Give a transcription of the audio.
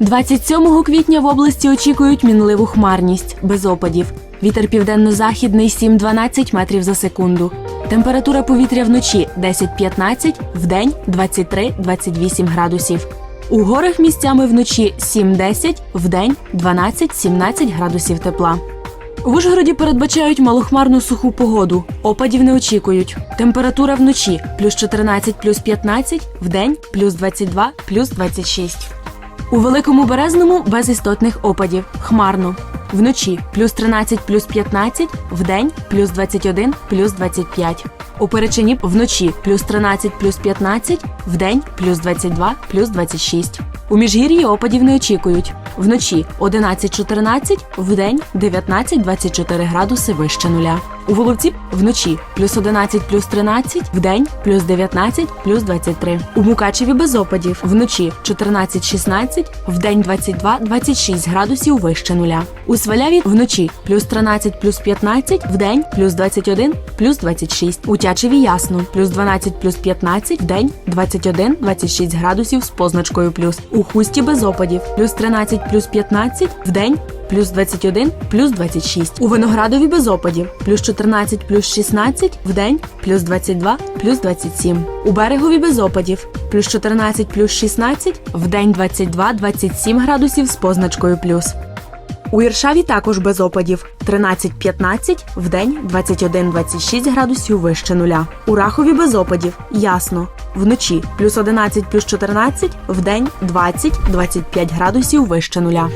27 квітня в області очікують мінливу хмарність без опадів. Вітер південно-західний 7-12 метрів за секунду. Температура повітря вночі 10-15, вдень 23-28 градусів. У горах місцями вночі 7-10, вдень 12-17 градусів тепла. В Ужгороді передбачають малохмарну суху погоду. Опадів не очікують. Температура вночі плюс 14, плюс 15, вдень плюс 22, плюс 26. У великому березному без істотних опадів. Хмарно. Вночі плюс 13, плюс 15, вдень плюс 21, плюс 25. У Перечині вночі плюс 13, плюс 15, вдень плюс 22, плюс 26. У Міжгір'ї опадів не очікують. Вночі 11-14, вдень 19-24 градуси вище нуля. У Воловці вночі плюс 11, плюс 13, вдень плюс 19, плюс 23. У Мукачеві без опадів. Вночі 14-16, вдень 22-26 градусів вище нуля. У Сваляві вночі плюс 13, плюс 15, вдень плюс 21, плюс 26. У Тячеві ясно, плюс 12, плюс 15, вдень 21-26 градусів з позначкою плюс. У Хусті без опадів, плюс 13, плюс 15, вдень плюс 21, плюс 26. У Виноградові без опадів, плюс 14, плюс 16, вдень плюс 22, плюс 27. У Берегові без опадів, плюс 14, плюс 16, вдень 22, 27 градусів з позначкою плюс. У Іршаві також без опадів 13-15, вдень 21-26 градусів вище нуля. У Рахові без опадів ясно. Вночі плюс 11 плюс 14, вдень 20-25 градусів вище нуля.